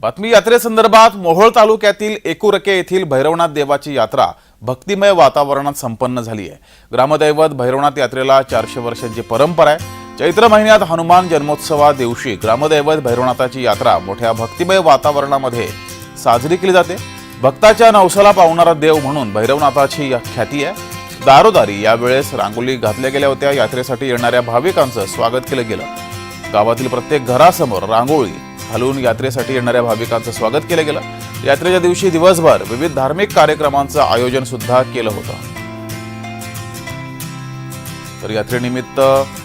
बातमी यात्रेसंदर्भात मोहोळ तालुक्यातील एकुरके येथील भैरवनाथ देवाची यात्रा भक्तिमय वातावरणात संपन्न झाली आहे. ग्रामदैवत भैरवनाथ यात्रेला चारशे वर्षांची परंपरा आहे चैत्र महिन्यात हनुमान जन्मोत्सवा दिवशी ग्रामदैवत भैरवनाथाची यात्रा मोठ्या भक्तिमय वातावरणामध्ये साजरी केली जाते. भक्ताच्या नवसाला पावणारा देव म्हणून भैरवनाथाची या ख्याती आहे. दारोदारी यावेळेस रांगोली घातल्या गेल्या होत्या. यात्रेसाठी येणाऱ्या भाविकांचं स्वागत केलं गेलं. गावातील प्रत्येक घरासमोर रांगोळी घालून यात्रेसाठी येणाऱ्या भाविकांचं स्वागत केलं गेलं. यात्रेच्या दिवशी दिवसभर विविध धार्मिक कार्यक्रमांचं आयोजन सुद्धा केलं होतं. तर यात्रेनिमित्त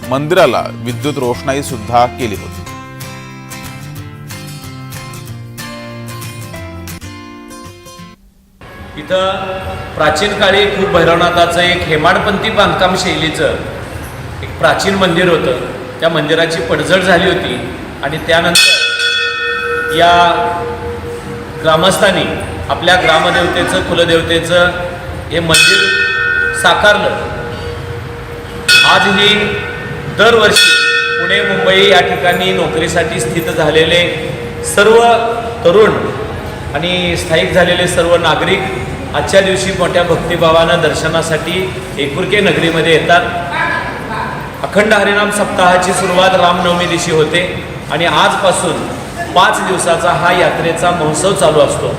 मंदिराला विद्युत रोषणाई सुद्धा केली होती. इथं प्राचीन काळी खूप भैरवनाथाचं एक हेमाडपंथी बांधकाम शैलीचं एक प्राचीन मंदिर होतं. त्या मंदिराची पडझड झाली होती आणि त्यानंतर या ग्रामस्थांनी आपल्या ग्रामदेवतेचं कुलदेवतेचं हे मंदिर साकारलं. आजही दरवर्षी पुणे मुंबई या ठिकाणी नोकरीसाठी स्थित झालेले सर्व तरुण आणि स्थायिक झालेले सर्व नागरिक आजच्या दिवशी मोठ्या भक्तिभावानं दर्शनासाठी एकुरके नगरीमध्ये येतात. अखंड हरिनाम सप्ताहाची सुरुवात रामनवमी दिवशी होते आणि आजपासून पाच दिवसाचा हा यात्रेचा महोत्सव चालू असतो.